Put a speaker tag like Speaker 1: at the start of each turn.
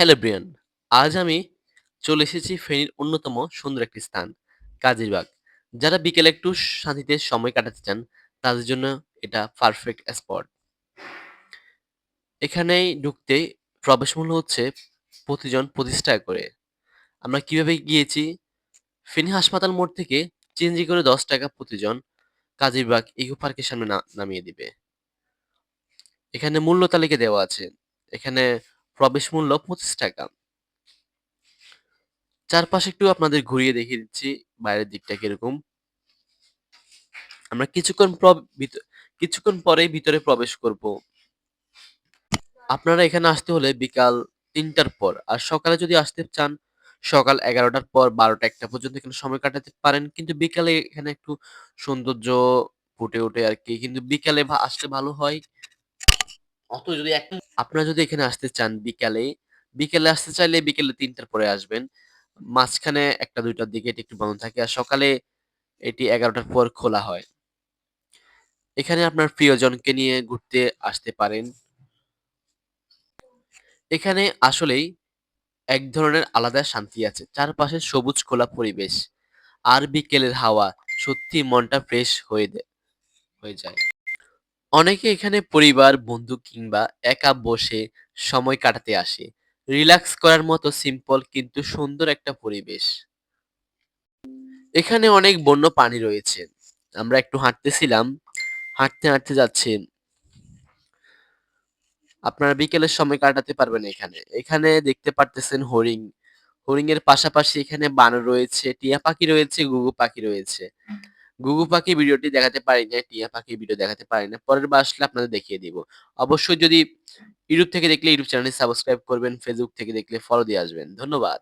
Speaker 1: Hello Brian, আজ আমি চলে এসেছি ফেনীর অন্যতম সুন্দর একটি স্থান, কাজিরবাগ। যারা বিকেলে একটু শান্তিতে সময় কাটাতে চান, তাদের জন্য এটা পারফেক্ট স্পট এখানে ঢুকতে প্রবেশ মূল্য হচ্ছে প্রতিজন পঁচিশ টাকা করে। আমরা কীভাবে গিয়েছি? ফেনী হাসপাতাল মোড় থেকে চেঞ্জি করে দশ টাকা প্রতিজন কাজিরবাগ ইকো পার্কের সামনে নামিয়ে দিবে। এখানে মূল্য তালিকা দেওয়া আছে। এখানে প্রবেশ মূল্য পঁচিশ টাকা চারপাশে একটু আপনাদের ঘুরিয়ে দেখিয়ে দিচ্ছি, বাইরের দিকটা কীরকম। আমরা কিছুক্ষণ কিছুক্ষণ পরেই ভিতরে প্রবেশ করব। আপনারা এখানে আসতে হলে বিকাল তিনটার পর, আর সকালে যদি আসতে চান, সকাল এগারোটার পর বারোটা একটা পর্যন্ত এখানে সময় কাটাতে পারেন। কিন্তু বিকালে এখানে একটু সৌন্দর্য ফুটে ওঠে আর কি। কিন্তু বিকালে আসলে ভালো হয় অত যদি একটা আপনারা যদি এখানে আসতে চান বিকালে, বিকেলে আসতে চাইলে বিকেলে তিনটার পরে আসবেন। মাঝখানে একটা, দুইটার দিকে এটি একটু বন্ধ থাকে আর সকালে এটি এগারোটার পর খোলা হয়। এখানে আপনার প্রিয়জনকে নিয়ে ঘুরতে আসতে পারেন। এখানে আসলেই এক ধরনের আলাদা শান্তি আছে। চারপাশে সবুজ খোলা পরিবেশ আর বিকেলের হাওয়া সত্যি মনটা ফ্রেশ হয়ে হয়ে যায়। অনেকে এখানে পরিবার, বন্ধু কিংবা একা বসে সময় কাটাতে আসে। রিল্যাক্স করার মতো সিম্পল কিন্তু সুন্দর একটা পরিবেশ। এখানে অনেক বন্য প্রাণী রয়েছে। আমরা একটু হাঁটতেছিলাম, হাঁটতে হাঁটতে যাচ্ছি। আপনারা বিকেলের সময় কাটাতে পারবেন এখানে। এখানে দেখতে পারতেছেন হরিণ। হরিণ এর পাশাপাশি এখানে বানর রয়েছে, টিয়া পাখি রয়েছে গুগু পাখি রয়েছে। গুগু পাখি ভিডিওটি দেখাতে পারি না টিয়া পাখি ভিডিও দেখাতে পারি না পরের বার আসলে আপনাদের দেখিয়ে দিব। অবশ্যই যদি ইউটিউব থেকে দেখলে, ইউটিউব চ্যানেলটি সাবস্ক্রাইব করবেন ফেসবুক থেকে দেখলে ফলো দিয়ে আসবেন। ধন্যবাদ।